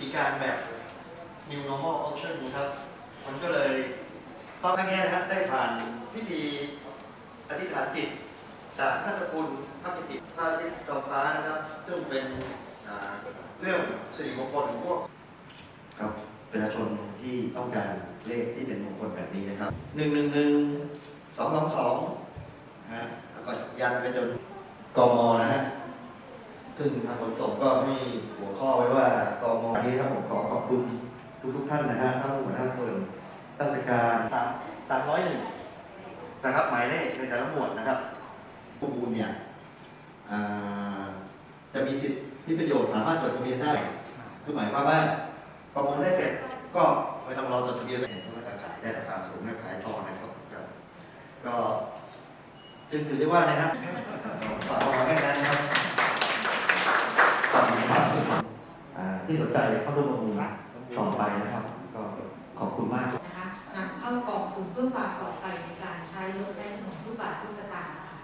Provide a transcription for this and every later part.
ธีการแบบ New Normal Auction นะครับ มันก็เลยตอนครั้งนี้นะฮะได้ผ่านพิธีอธิษฐานจิตจากท่านตกูลพระกิติพระอาทิตย์ดอกฟ้านะครับ ซึ่งเป็นเรื่องสิริมงคลของพวกครับประชาชนที่ต้องการเลขที่เป็นมงคลแบบนี้นะครับหนึ่งหนึ่งหนึ่งสองสองสองนะฮะแล้วก็ยันไปจนกมนะฮะ ซึ่งทางขนส่งก็ให้หัวข้อไว้ว่ากมนี้ครับผมขอขอบคุณทุกทุกท่านนะฮะทั้งหัวหน้าส่วนราชการสามสามร้อยหนึ่งนะครับหมายเลขในแต่ละหมวดนะครับผู้บูลเนี่ยจะมีสิทธิที่ประโยชน์สามารถจดทะเบียนได้คือหมายความว่าประมูลได้เสร็จก็ไม่ต้องรอจดทะเบียนเลยเพราะว่าจะขายได้ราคาสูงไม่ขายทองนะครับครับก็จึงถือได้ว่านะครับฝากเอาไว้แค่นั้นนะครับขอบคุณครับอ่า ที่สนใจเข้าร่วมประมูลต่อไปนะครับ ก็ขอบคุณมากนะคะนำเข้ากองทุนเพื่อความปลอดภัยในการใช้รถและถนนทุกบาททุกสตางค์ค่ะ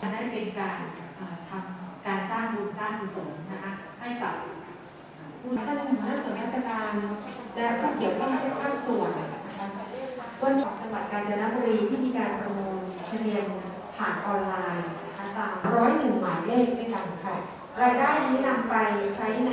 จะได้เป็นการเอ่อทำการสร้างบุญสร้างกุศลนะคะให้กับผู้ท่านหัวหน้าส่วนราชการและผู้เกี่ยวข้องทุกภาคส่วนนะคะวันนี้จังหวัดกาญจนบุรีที่มีการประมูลทะเบียนผ่านออนไลน์นะคะตามร้อยหนึ่งหมายเลขด้วยกันค่ะ รายได้นี้นำไปใช้ใน